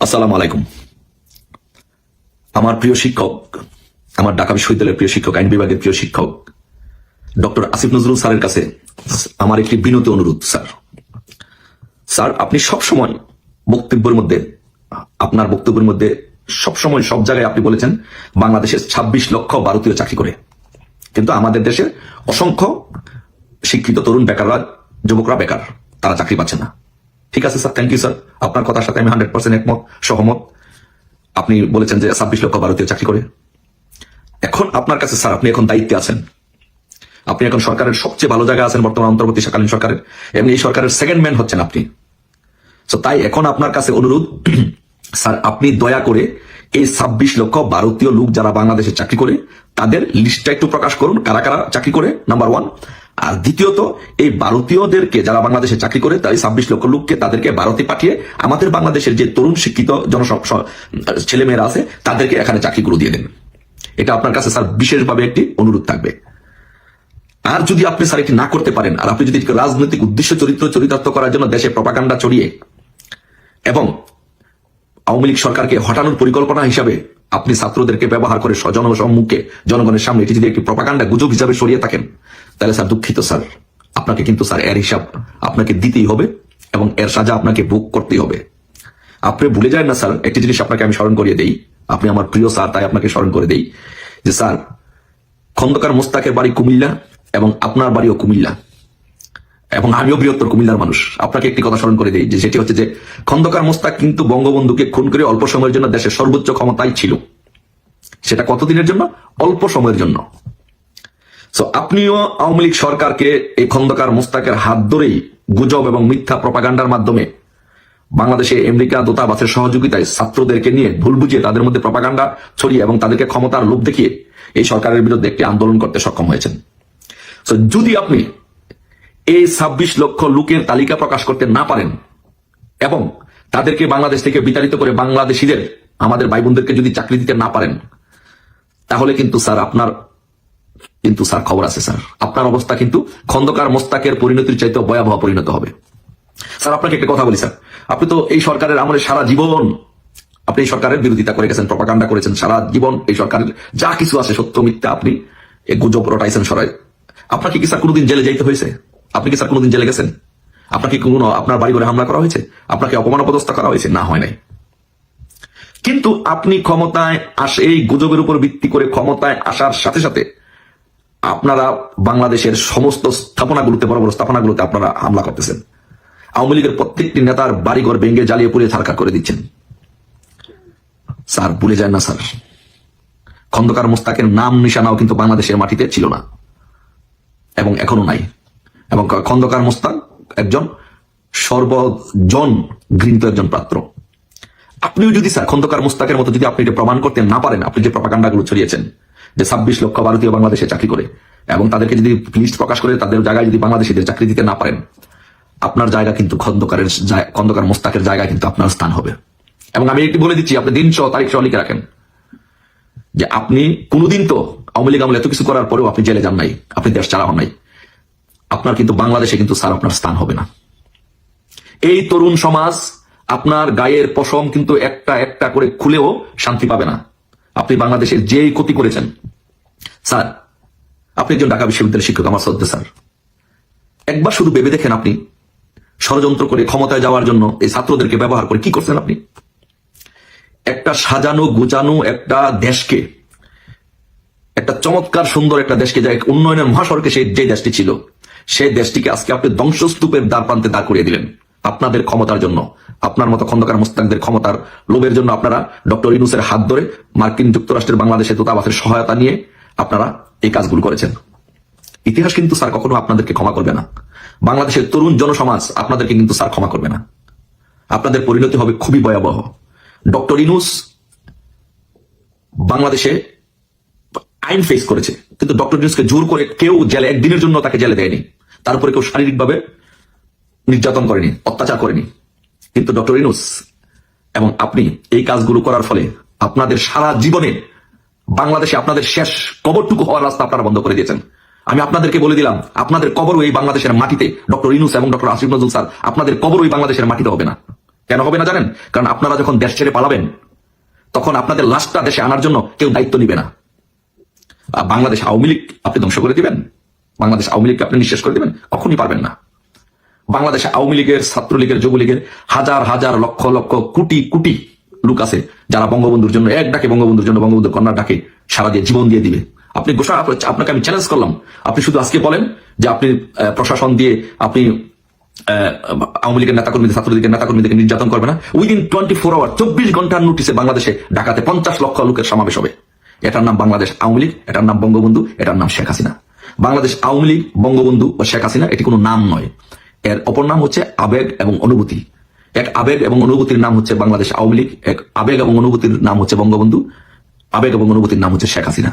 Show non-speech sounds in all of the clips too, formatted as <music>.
আসসালামু আলাইকুম। আমার প্রিয় শিক্ষক, আমার ঢাকা বিশ্ববিদ্যালয়ের প্রিয় শিক্ষক, আইন বিভাগের প্রিয় শিক্ষক, ডক্টর আসিফ নজরুল স্যারের কাছে আমার একটি বিনত অনুরোধ, স্যার। স্যার, আপনি সব সময় বক্তব্যের মধ্যে, আপনার বক্তব্যের মধ্যে সব সময় সব জায়গায় আপনি বলেছেন বাংলাদেশের ২৬ লক্ষ ভারতীয় চাকরি করে। কিন্তু আমাদের দেশের অসংখ্য শিক্ষিত তরুণ বেকাররা, যুবকরা বেকার, তারা চাকরি পাচ্ছে না। ঠিক আছে স্যার থ্যাংক ইউ স্যার আপনার কথার সাথে আমি হান্ড্রেড পার্সেন্ট একমত, সহমত। আপনি বলেছেন যে ছাব্বিশ লক্ষ ভারতীয় চাকরি করে। এখন আপনার কাছে স্যার আপনি এখন দায়িত্বে আছেন। আপনি এখন সরকারের সবচেয়ে ভালো জায়গায় আছেন, বর্তমান অন্তর্বর্তীকালীন সরকারের। এমনি এই সরকারের সেকেন্ড ম্যান হচ্ছেন আপনি। তো তাই এখন আপনার কাছে অনুরোধ <clears throat> স্যার আপনি দয়া করে এই ছাব্বিশ লক্ষ ভারতীয় লোক যারা বাংলাদেশে চাকরি করে, তাদের লিস্টটা একটু প্রকাশ করুন। কারা কারা চাকরি করে? নাম্বার ওয়ান আর দ্বিতীয়ত, এই ভারতীয়দেরকে যারা বাংলাদেশে চাকরি করে, তাই ছাব্বিশ লক্ষ লোককে তাদেরকে ভারতে পাঠিয়ে আমাদের বাংলাদেশের যে তরুণ শিক্ষিত জন ছেলেমেয়েরা আছে, তাদেরকে এখানে চাকরিগুলো দিয়ে দেন। এটা আপনার কাছে, স্যার, বিশেষভাবে একটি অনুরোধ থাকবে। আর যদি আপনি, স্যার, এটি না করতে পারেন, আর আপনি যদি রাজনৈতিক উদ্দেশ্য, চরিত্র চরিতার্থ করার জন্য দেশে প্রপাকাণ্ডা ছড়িয়ে এবং আওয়ামী লীগ সরকারকে হটানোর পরিকল্পনা হিসাবে আপনি ছাত্রদেরকে ব্যবহার করে স্বজন সম্মুখে জনগণের সামনে এটি যদি একটি প্রপাকাণ্ডা গুজব হিসাবে সরিয়ে থাকেন, তাহলে স্যার দুঃখিত, স্যার। আপনাকে কিন্তু, স্যার, এর হিসাব আপনাকে দিতেই হবে এবং এর সাজা আপনাকে বুক করতেই হবে। আপনি ভুলে যায় না, স্যার, একটি জিনিস আপনাকে আমি স্মরণ করিয়ে দেই। আপনি আমার প্রিয়, স্যার, তাই আপনাকে স্মরণ করে দেই যে, স্যার, খন্দকার মোস্তাকের বাড়ি কুমিল্লা এবং আপনার বাড়িও কুমিল্লা। এবং আমিও বৃহত্তর কুমিল্লার মানুষ। আপনাকে একটি কথা স্মরণ করে দিই, যে সেটি হচ্ছে যে খন্দকার মোস্তাক কিন্তু বঙ্গবন্ধুকে খুন করে অল্প সময়ের জন্য দেশের সর্বোচ্চ ক্ষমতায় ছিল। সেটা কতদিনের জন্য? অল্প সময়ের জন্য। সো আপনিও আওয়ামী লীগ সরকারকে এই খন্দকার মোস্তাকের হাত ধরেই গুজব এবং মিথ্যা প্রপাগান্ডার মাধ্যমে বাংলাদেশে আমেরিকা দূতাবাসের সহযোগিতায় ছাত্রদেরকে নিয়ে ভুল বুঝিয়ে তাদের মধ্যে প্রপাগান্ডা ছড়িয়ে এবং তাদেরকে ক্ষমতার লোভ দেখিয়ে এই সরকারের বিরুদ্ধে একটি আন্দোলন করতে সক্ষম হয়েছেন। যদি আপনি এই ছাব্বিশ লক্ষ লোকের তালিকা প্রকাশ করতে না পারেন এবং তাদেরকে বাংলাদেশ থেকে বিতাড়িত করে বাংলাদেশিদের, আমাদের ভাই বোনদেরকে যদি চাকরি দিতে না পারেন, তাহলে কিন্তু স্যার আপনার, কিন্তু স্যার খবর আছে স্যার। আপনার অবস্থা কিন্তু খন্দকার মোস্তাকের পরিণতির চাইতে ভয়াবহ পরিণত হবে। স্যার, আপনাকে একটা কথা বলি স্যার। আপনি তো এই সরকারের আমলে সারা জীবন, আপনি এই সরকারের বিরোধিতা করে গেছেন প্রপাকাণ্ডা করেছেন, সারা জীবন এই সরকারের যা কিছু আছে সত্য মিথ্যা আপনি গুজব রটাইছেন সরাই। আপনাকে কি স্যার কোনোদিন জেলে যাইতে হয়েছে? আপনি কি স্যার কোনোদিন জেলে গেছেন? আপনাকে কোনো আপনার বাড়ি ঘরে হামলা করা হয়েছে? আপনাকে অপমান অপদস্থ করা হয়েছে? না, হয় নাই। কিন্তু আপনি ক্ষমতায় আসে এই গুজবের উপর ভিত্তি করে ক্ষমতায় আসার সাথে সাথে আপনারা বাংলাদেশের সমস্ত স্থাপনাগুলোতে, বড় বড় স্থাপনাগুলোতে আপনারা হামলা করতেছেন। আওয়ামী লীগের প্রত্যেকটি নেতার বাড়িঘর ভেঙে জ্বালিয়ে পুড়িয়ে ছারকার করে দিচ্ছেন। স্যার, ভুলে যায় না, স্যার। খন্দকার মোস্তাকের নাম নিশানাও কিন্তু বাংলাদেশের মাটিতে ছিল না। এবং এখনও নাই। এবং খন্দকার মোস্তাক একজন সর্বজন গৃহীত একজন পাত্র। আপনিও যদি স্যার খন্দকার মোস্তাকের মতো যদি আপনি এটা প্রমাণ করতে না পারেন, আপনি যে প্রপাকাণ্ডাগুলো ছড়িয়েছেন, যে ছাব্বিশ লক্ষ ভারতীয় বাংলাদেশে চাকরি করে, এবং তাদেরকে যদি লিস্ট প্রকাশ করে তাদের জায়গায় যদি বাংলাদেশিদের চাকরি দিতে না পারেন, আপনার জায়গা কিন্তু খন্দকারের খন্দকার মোস্তাকের জায়গায় কিন্তু আপনার স্থান হবে। এবং আমি একটু বলে দিচ্ছি, আপনি দিন সহ তারিখ সহ লিখে রাখেন যে আপনি কোনোদিন তো আওয়ামী লীগ আমলে এত কিছু করার পরেও আপনি জেলে যান নাই, আপনি দেশ চালা হন নাই। আপনার কিন্তু বাংলাদেশে কিন্তু স্যার আপনার স্থান হবে না। এই তরুণ সমাজ আপনার গায়ের পশম কিন্তু একটা একটা করে খুলেও শান্তি পাবে না। আপনি বাংলাদেশের যেই ক্ষতি করেছেন, স্যার, আপনি একজন ঢাকা বিশ্ববিদ্যালয়ের শিক্ষক, আমার শ্রদ্ধা, স্যার। একবার শুধু ভেবে দেখেন আপনি, ষড়যন্ত্র করে ক্ষমতায় যাওয়ার জন্য এই ছাত্রদেরকে ব্যবহার করে কি করছেন আপনি? একটা সাজানো গুজানো একটা দেশকে, একটা চমৎকার সুন্দর একটা দেশকে যা উন্নয়নের মহাসড়কে সেই যে দেশটি ছিল সেই দেশটিকে আজকে আপনি ধ্বংসস্তূপের দ্বার প্রান্তে দাঁড় করিয়ে দিলেন। আপনাদের ক্ষমতার জন্য, আপনার মতো খন্দকার মোস্তাকদের ক্ষমতার লোভের জন্য আপনারা ডক্টর ইনুসের হাত ধরে মার্কিন যুক্তরাষ্ট্রের বাংলাদেশের দূতাবাসের সহায়তা নিয়ে আপনারা এই কাজগুলো করেছেন। ইতিহাস কিন্তু স্যার কখনো আপনাদেরকে ক্ষমা করবে না। বাংলাদেশের তরুণ জনসমাজ আপনাদেরকে কিন্তু স্যার ক্ষমা করবে না। আপনাদের পরিণতি হবে খুবই ভয়াবহ। ডক্টর ইনুস বাংলাদেশে আইন ফেস করেছে। কিন্তু ডক্টর ইউনুসকে জোর করে কেউ জেলে, একদিনের জন্য তাকে জেলে দেয়নি। তার উপরে কেউ শারীরিকভাবে নির্যাতন করেনি, অত্যাচার করেনি। কিন্তু ডক্টর ইনুস এবং আপনি এই কাজগুলো করার ফলে আপনাদের সারা জীবনে বাংলাদেশে আপনাদের শেষ কবরটুকু হওয়ার রাস্তা আপনারা বন্ধ করে দিয়েছেন। আমি আপনাদেরকে বলে দিলাম, আপনাদের কবর ওই বাংলাদেশের মাটিতে ডক্টর ইনুস এবং ডক্টর আসিফ নজরুল স্যার, আপনাদের কবর ওই বাংলাদেশের মাটিতে হবে না। কেন হবে না জানেন? কারণ আপনারা যখন দেশ ছেড়ে পালাবেন, তখন আপনাদের লাশটা দেশে আনার জন্য কেউ দায়িত্ব নিবে না। বাংলাদেশ আওয়ামী লীগ আপনি ধ্বংস করে দিবেন? বাংলাদেশ আওয়ামী লীগকে আপনি নিঃশেষ করে দিবেন? কখনই পারবেন না। বাংলাদেশে আওয়ামী লীগের, ছাত্রলীগের, যুবলীগের হাজার হাজার, লক্ষ লক্ষ, কোটি কোটি লোক আছে যারা বঙ্গবন্ধুর জন্য এক ডাকে বঙ্গবন্ধুর জন্য বঙ্গবন্ধুর কন্যার ডাকে সারা দিয়ে জীবন দিয়ে দিবে। আপনি ঘোষণা আপনাকে আমি চ্যালেঞ্জ করলাম। আপনি শুধু আজকে বলেন যে আপনি প্রশাসন দিয়ে আপনি আওয়ামী লীগের নেতাকর্মীদের, ছাত্রলীগের নেতাকর্মীদেরকে নির্যাতন করবে না। উইদিন টোয়েন্টি ফোর আওয়ার চব্বিশ ঘণ্টার নোটিসে বাংলাদেশে ঢাকাতে পঞ্চাশ লক্ষ লোকের সমাবেশ হবে। এটার নাম বাংলাদেশ আওয়ামী লীগ, এটার নাম বঙ্গবন্ধু, এটার নাম শেখ হাসিনা। বাংলাদেশ আওয়ামী লীগ, বঙ্গবন্ধু ও শেখ হাসিনা, এটি কোনো নাম নয়। এর অপর নাম হচ্ছে আবেগ এবং অনুভূতি। এক আবেগ এবং অনুভূতির নাম হচ্ছে বাংলাদেশ আওয়ামী লীগ, এক আবেগ এবং অনুভূতির নাম হচ্ছে বঙ্গবন্ধু, আবেগ এবং অনুভূতির নাম হচ্ছে শেখ হাসিনা।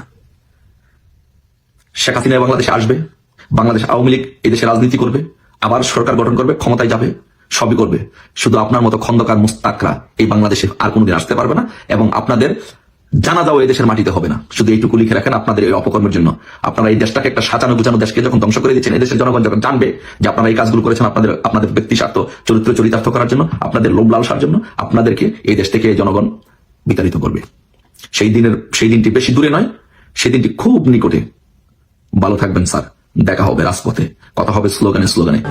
শেখ হাসিনা বাংলাদেশে আসবে, বাংলাদেশ আওয়ামী লীগ এই দেশে রাজনীতি করবে, আবার সরকার গঠন করবে, ক্ষমতায় যাবে, সবই করবে। শুধু আপনার মতো খন্দকার মুস্তাকরা এই বাংলাদেশে আর কোনোদিন আসতে পারবে না, এবং আপনাদের জানা যাও এই দেশের মাটিতে হবে না। শুধু এইটুকু লিখে রাখেন আপনাদের এই অপকর্মের জন্য। আপনারা এই দেশটাকে একটা সাজানো গুছানো দেশকে যখন ধ্বংস করে দিচ্ছেন দেশের জনগণ যখন জানবে যে আপনারা এই কাজগুলো করেছেন আপনাদের আপনাদের ব্যক্তি স্বার্থ চরিত্র চরিতার্থ করার জন্য, আপনাদের লোভ লালসার জন্য, আপনাদেরকে এই দেশ থেকে জনগণ বিতাড়িত করবে। সেই দিনের, সেই দিনটি বেশি দূরে নয়, সেই দিনটি খুব নিকটে। ভালো থাকবেন, স্যার। দেখা হবে রাজপথে। কথা হবে স্লোগানে স্লোগানে।